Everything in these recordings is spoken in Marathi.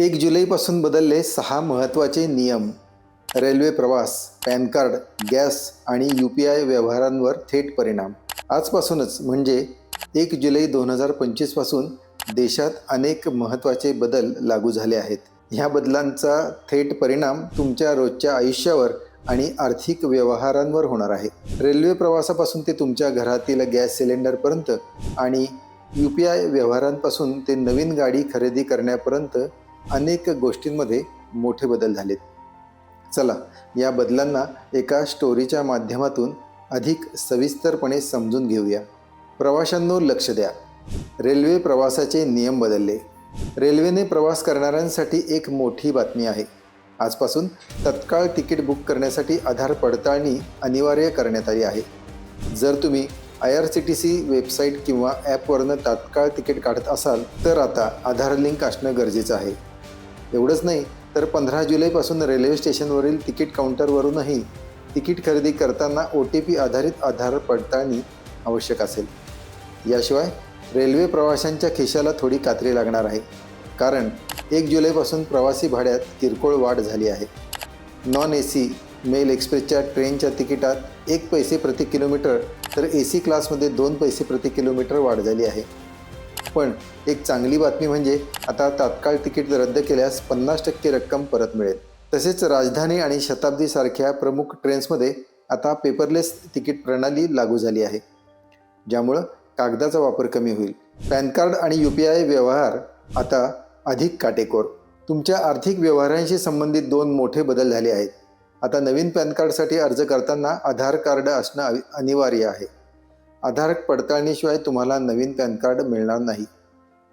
एक जुलैपासून बदलले सहा महत्त्वाचे नियम. रेल्वे प्रवास पॅन कार्ड गॅस आणि यू पी आय व्यवहारांवर थेट परिणाम. आजपासूनच म्हणजे एक जुलै दोन हजार पंचवीसपासून देशात अनेक महत्त्वाचे बदल लागू झाले आहेत. ह्या बदलांचा थेट परिणाम तुमच्या रोजच्या आयुष्यावर आणि आर्थिक व्यवहारांवर होणार आहे. रेल्वे प्रवासापासून ते तुमच्या घरातील गॅस सिलेंडरपर्यंत आणि यू पी आय व्यवहारांपासून ते नवीन गाडी खरेदी करण्यापर्यंत अनेक गोष्टींमध्ये मोठे बदल झालेत. चला या बदलांना एका स्टोरीच्या माध्यमातून अधिक सविस्तरपणे समजून घेऊया. प्रवाशांनो लक्ष द्या. रेल्वे प्रवासाचे नियम बदलले. रेल्वेने प्रवास करणाऱ्यांसाठी एक मोठी बातमी आहे. आजपासून तत्काळ तिकीट बुक करण्यासाठी आधार पडताळणी अनिवार्य करण्यात आली आहे. जर तुम्ही I R C T C website किंवा ॲपवरनं तात्काळ तिकीट काढत असाल तर आता आधार लिंक असणं गरजेचं आहे. एवढंच नाही तर पंधरा जुलैपासून रेल्वे स्टेशनवरील तिकीट काउंटरवरूनही तिकीट खरेदी करताना ओ टी पी आधारित आधार पडताळणी आवश्यक असेल. याशिवाय रेल्वे प्रवाशांच्या खिशाला थोडी कात्री लागणार आहे कारण एक जुलैपासून प्रवासी भाड्यात किरकोळ वाढ झाली आहे. नॉन ए सी मेल एक्सप्रेसच्या ट्रेनच्या तिकिटात एक पैसे प्रति किलोमीटर तर ए सी क्लासमध्ये दोन पैसे प्रति किलोमीटर वाढ झाली आहे. पण एक चांगली बातमी म्हणजे आता तात्काळ तिकीट रद्द केल्यास पन्नास टक्के रक्कम परत मिळेल. तसेच राजधानी आणि शताब्दीसारख्या प्रमुख ट्रेन्समध्ये आता पेपरलेस तिकीट प्रणाली लागू झाली आहे ज्यामुळं कागदाचा वापर कमी होईल. पॅन कार्ड आणि यू पी आय व्यवहार आता अधिक काटेकोर. तुमच्या आर्थिक व्यवहारांशी संबंधित दोन मोठे बदल झाले आहेत. आता नवीन पॅन कार्डसाठी अर्ज करताना आधार कार्ड असणं अनिवार्य आहे. आधार पडताळणीशिवाय तुम्हाला नवीन पॅन कार्ड मिळणार नाही.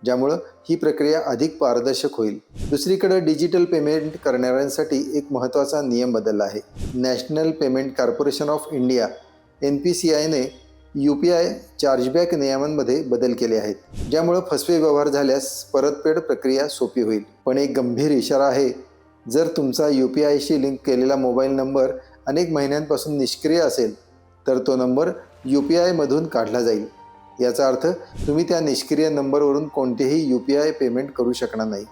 ज्यामुळं ही प्रक्रिया अधिक पारदर्शक होईल. दुसरीकडे डिजिटल पेमेंट करणाऱ्यांसाठी एक महत्त्वाचा नियम बदलला आहे. National Payment Corporation of India N P C आयने U P I chargeback नियमांमध्ये बदल केले आहेत. ज्यामुळं फसवे व्यवहार झाल्यास परतफेड प्रक्रिया सोपी होईल. पण एक गंभीर इशारा आहे जर तुमचा यू पी आयशी लिंक केलेला मोबाईल नंबर अनेक महिन्यांपासून निष्क्रिय असेल तर तो नंबर यू पी आयमधून काढला जाईल. याचा अर्थ तुम्ही त्या निष्क्रिय नंबरवरून कोणतेही यू पी आय पेमेंट करू शकणार नाही.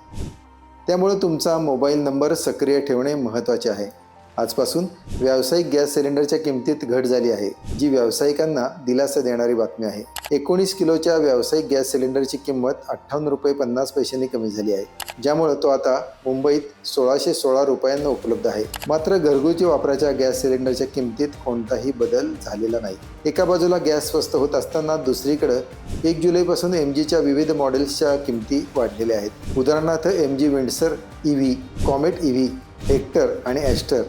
त्यामुळे तुमचा मोबाईल नंबर सक्रिय ठेवणे महत्त्वाचे आहे. आजपासून व्यावसायिक गॅस सिलेंडरच्या किमतीत घट झाली आहे जी व्यावसायिकांना दिलासा देणारी बातमी आहे. एकोणीस किलोच्या व्यावसायिक गॅस सिलेंडरची किंमत अठ्ठावन्न रुपये पन्नास पैशांनी कमी झाली आहे. ज्यामुळे तो आता मुंबईत सोळाशे सोळा रुपयांना उपलब्ध आहे. मात्र घरगुती वापराच्या गॅस सिलेंडरच्या किमतीत कोणताही बदल झालेला नाही. एका बाजूला गॅस स्वस्त होत असताना दुसरीकडं एक जुलैपासून एम जीच्या विविध मॉडेल्सच्या किमती वाढलेल्या आहेत. उदाहरणार्थ M G Windsor E V Comet E V Hector आणि ॲस्टर.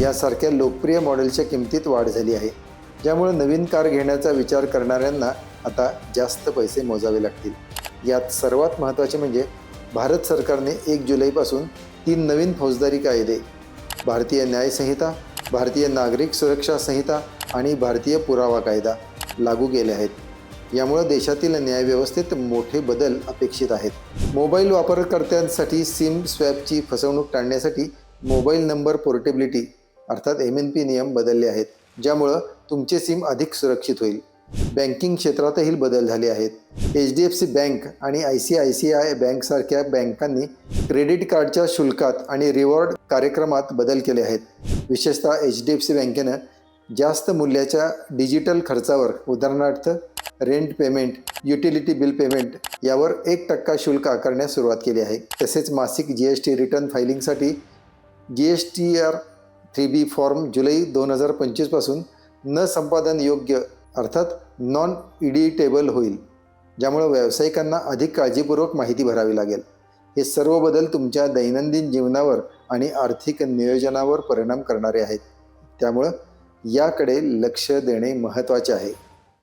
यासारख्या लोकप्रिय मॉडेलच्या किमतीत वाढ झाली आहे. ज्यामुळे नवीन कार घेण्याचा विचार करणाऱ्यांना आता जास्त पैसे मोजावे लागतील. यात सर्वात महत्त्वाचे म्हणजे भारत सरकारने एक जुलैपासून तीन नवीन फौजदारी कायदे भारतीय न्यायसंहिता भारतीय नागरिक सुरक्षा संहिता आणि भारतीय पुरावा कायदा लागू केले आहेत. यामुळे देशातील न्यायव्यवस्थेत मोठे बदल अपेक्षित आहेत. मोबाईल वापरकर्त्यांसाठी सिम स्वॅपची फसवणूक टाळण्यासाठी मोबाईल नंबर पोर्टेबिलिटी अर्थात एम एन पी नियम बदलले आहेत ज्यामुळं तुमचे सिम अधिक सुरक्षित होईल. बँकिंग क्षेत्रातही बदल झाले आहेत. H D F C bank आणि I C I C I बँकसारख्या बँकांनी क्रेडिट कार्डच्या शुल्कात आणि रिवॉर्ड कार्यक्रमात बदल केले आहेत. विशेषतः एच डी एफ सी बँकेनं जास्त मूल्याच्या डिजिटल खर्चावर उदाहरणार्थ rent payment utility bill payment यावर एक टक्का शुल्क आकारण्यास सुरुवात केली आहे. तसेच मासिक G S T return फायलिंगसाठी G S T R three B form July दोन हजार पंचवीसपासून न संपादन योग्य अर्थात नॉन इडिटेबल होईल ज्यामुळे व्यावसायिकांना अधिक काळजीपूर्वक माहिती भरावी लागेल. हे सर्व बदल तुमच्या दैनंदिन जीवनावर आणि आर्थिक नियोजनावर परिणाम करणारे आहेत. त्यामुळं याकडे लक्ष देणे महत्त्वाचे आहे.